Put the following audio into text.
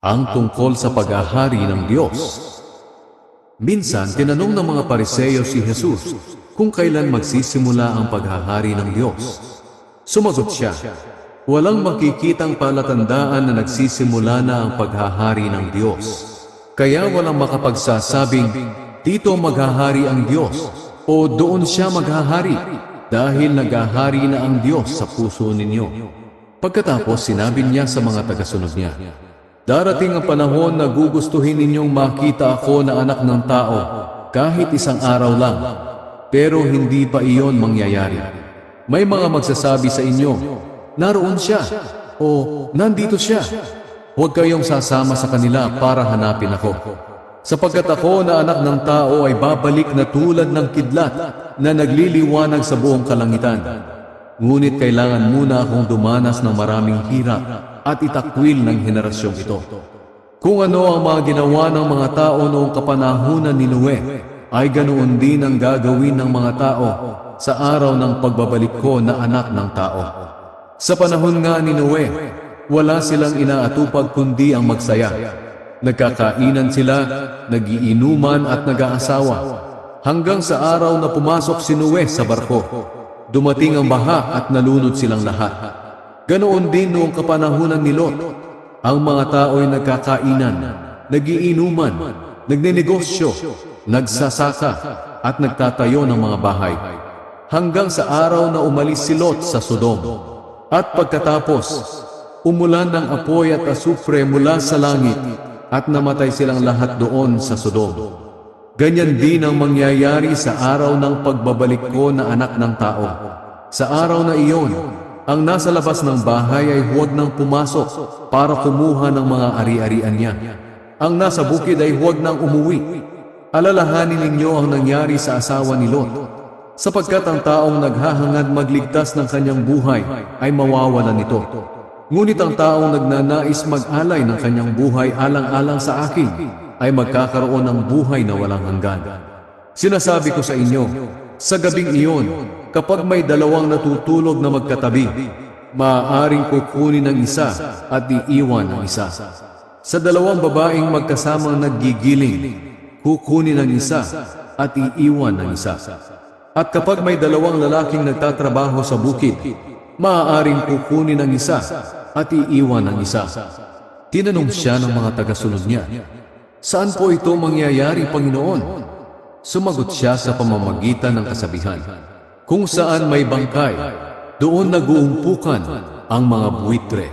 ang tungkol sa paghahari ng Diyos. Minsan, tinanong ng mga pariseyo si Jesus kung kailan magsisimula ang paghahari ng Diyos. Sumagot siya, Walang makikitang palatandaan na nagsisimula na ang paghahari ng Diyos. Kaya walang makapagsasabing, dito maghahari ang Diyos o doon siya maghahari dahil naghahari na ang Diyos sa puso ninyo. Pagkatapos sinabi niya sa mga tagasunod niya, Darating ang panahon na gugustuhin ninyong makita ako na anak ng tao kahit isang araw lang, pero hindi pa iyon mangyayari. May mga magsasabi sa inyo, naroon siya o nandito siya. Huwag kayong sasama sa kanila para hanapin ako. Sapagkat ako na anak ng tao ay babalik na tulad ng kidlat na nagliliwanag sa buong kalangitan. Ngunit kailangan muna akong dumanas ng maraming hirap at itakwil ng henerasyong ito. Kung ano ang mga ginawa ng mga tao noong kapanahunan ni Noe, ay ganoon din ang gagawin ng mga tao sa araw ng pagbabalik ko na anak ng tao. Sa panahon nga ni Noe, wala silang inaatupag kundi ang magsaya. Nagkakainan sila, nagiinuman at nag-aasawa. Hanggang sa araw na pumasok si Noe sa barko, dumating ang baha at nalunod silang lahat. Ganoon din noong kapanahunan ni Lot. Ang mga tao ay nagkakainan, nagiinuman, nagnenegosyo, nagsasaka, at nagtatayo ng mga bahay. Hanggang sa araw na umalis si Lot sa Sodom. At pagkatapos, umulan ng apoy at asupre mula sa langit at namatay silang lahat doon sa Sodom. Ganyan din ang mangyayari sa araw ng pagbabalik ko na anak ng tao. Sa araw na iyon, ang nasa labas ng bahay ay huwag nang pumasok para kumuha ng mga ari-arian niya. Ang nasa bukid ay huwag nang umuwi. Alalahanin ninyo ang nangyari sa asawa ni Lot, sapagkat ang taong naghahangad magligtas ng kanyang buhay ay mawawalan nito. Ngunit ang taong nagnanais mag-alay ng kanyang buhay alang-alang sa akin ay magkakaroon ng buhay na walang hanggan. Sinasabi ko sa inyo, sa gabing iyon, kapag may dalawang natutulog na magkatabi, maaaring kukunin ng isa at iiwan ng isa. Sa dalawang babaeng magkasamang naggigiling, kukunin ng isa at iiwan ng isa. At kapag may dalawang lalaking nagtatrabaho sa bukid, maaaring kukunin ng isa at iiwan ng isa. Tinanong siya ng mga tagasunod niya, Saan po ito mangyayari, Panginoon? Sumagot siya sa pamamagitan ng kasabihan, Kung saan may bangkay, doon nag-uumpukan ang mga buwitre.